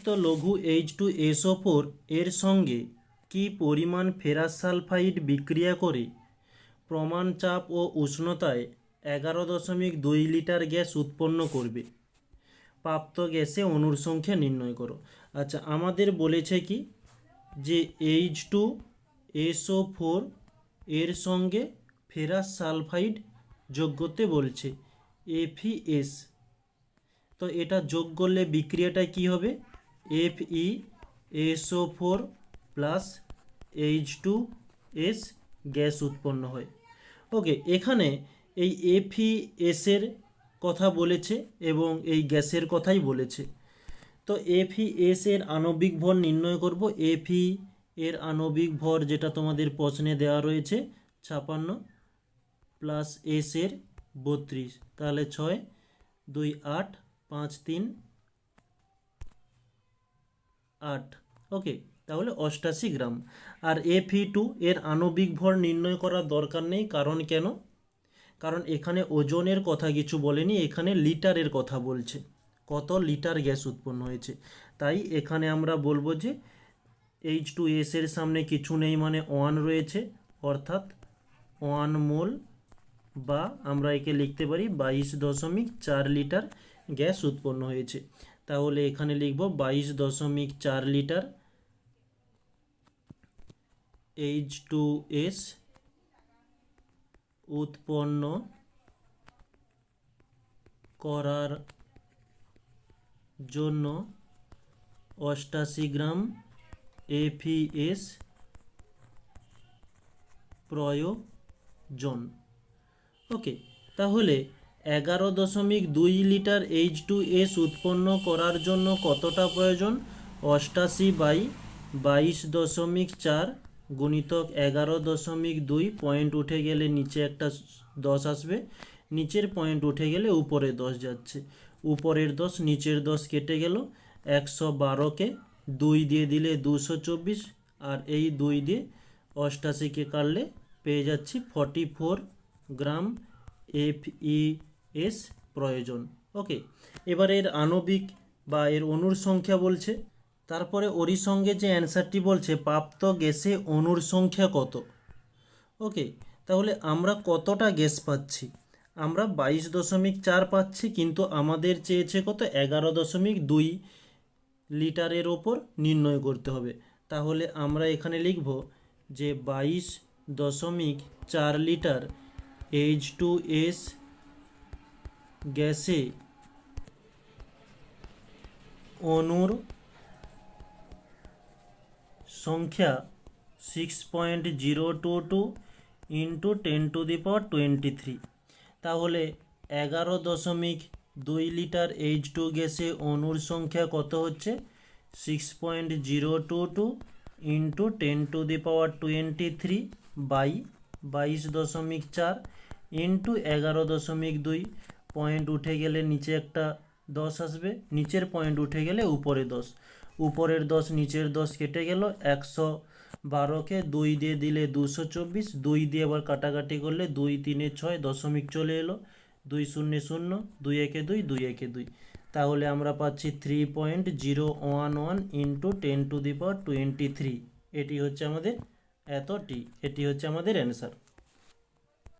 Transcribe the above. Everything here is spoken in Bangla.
নিম্নলিখিত লঘু এইচ টু এসও ফোর এর সঙ্গে কি পরিমাণ ফেরাস সালফাইড বিক্রিয়া করে? প্রমাণ চাপ ও উষ্ণতায় এগারো দশমিক দুই লিটার গ্যাস উৎপন্ন করবে। প্রাপ্ত গ্যাসে অণুর সংখ্যা নির্ণয় করো। আচ্ছা আমাদের বলেছে কি যে এইচ টু এসও ফোর এর সঙ্গে ফেরাস সালফাইড যোগ করতে বলছে এফিএস তো এটা যোগ করলে বিক্রিয়াটা কি হবে? F E SO four plus H two S gas উৎপন্ন হয়। ওকে এখানে এই এফিএসের কথা বলেছে এবং এই গ্যাসের কথাই বলেছে। তো এফিএস এর আণবিক ভর নির্ণয় করব। এফি এর আণবিক ভর যেটা তোমাদের প্রশ্নে দেওয়া রয়েছে, ছাপান্ন প্লাস এস এর বত্রিশ। তাহলে ছয়, দুই, আট, পাঁচ, তিন আট। ওকে, তাহলে অষ্টাশি গ্রাম। আর এফি টু, এর আণবিক ভর নির্ণয় করার দরকার নেই, কারণ কেন? কারণ এখানে ওজনের কথা কিছু বলেনি, এখানে লিটারের কথা বলছে। কত লিটার গ্যাস উৎপন্ন হয়েছে? তাই এখানে আমরা বলব যে এইচ টু এস এর সামনে কিছু নেই মানে ওয়ান রয়েছে, অর্থাৎ ওয়ান মোল বা আমরা একে লিখতে পারি বাইশ দশমিক চার লিটার গ্যাস উৎপন্ন হয়েছে। তাহলে এখানে লিখব বাইশ দশমিক চার লিটার এইচ টু এস উৎপন্ন করার জন্য অষ্টাশি গ্রাম এফিএস প্রয়োজন। ওকে, তাহলে এগারো দশমিক দুই লিটার এইচ টু এস উৎপন্ন করার জন্য কতটা প্রয়োজন? অষ্টাশি বাই বাইশ দশমিক চার গুণিতক এগারো দশমিক দুই পয়েন্ট উঠে গেলে নিচে একটা দশ আসবে। নিচের পয়েন্ট উঠে গেলে উপরে দশ যাচ্ছে। উপরের দশ নিচের দশ কেটে গেল। একশো বারোকে দুই দিয়ে দিলে দুশো চব্বিশ আর এই দুই দিয়ে অষ্টাশিকে কাটলে পেয়ে যাচ্ছি forty four gram F E S প্রয়োজন। ওকে, এবার এর আণবিক বা এর অণুর সংখ্যা বলছে। তারপরে ওরই সঙ্গে যে অ্যান্সারটি বলছে, প্রাপ্ত গ্যাসে অণুর সংখ্যা কত? ওকে, তাহলে আমরা কতটা গ্যাস পাচ্ছি? আমরা বাইশ দশমিক চার পাচ্ছি, কিন্তু আমাদের চেয়েছে কত? এগারো দশমিক দুই লিটারের ওপর নির্ণয় করতে হবে। তাহলে আমরা এখানে লিখব যে বাইশ দশমিক চার লিটার এইচ টু এস গ্যাসে অণুর সংখ্যা six point zero two two into ten to the power twenty three তাহলে এগারো দশমিক দুই লিটার এইচ টু গ্যাসে অণুর সংখ্যা কত হচ্ছে? Six point zero two two into ten to the power twenty three by বাইশ দশমিক চার ইন্টু এগারো দশমিক দুই। পয়েন্ট উঠে গেলে নিচে একটা দশ আসবে, নিচের পয়েন্ট উঠে গেলে উপরে দশ। উপরের দশ, নিচের দশ কেটে গেল একশো বারোকে দুই দিয়ে দিলে দুশো চব্বিশ, দুই দিয়ে আবার কাটাকাটি করলে দুই তিনে ছয় দশমিক চলে এলো। দুই শূন্য শূন্য, দুই একে দুই দুই একে দুই। তাহলে আমরা পাচ্ছি three point zero one one into ten to the power twenty three এটি হচ্ছে আমাদের এতটি, এটি হচ্ছে আমাদের অ্যান্সার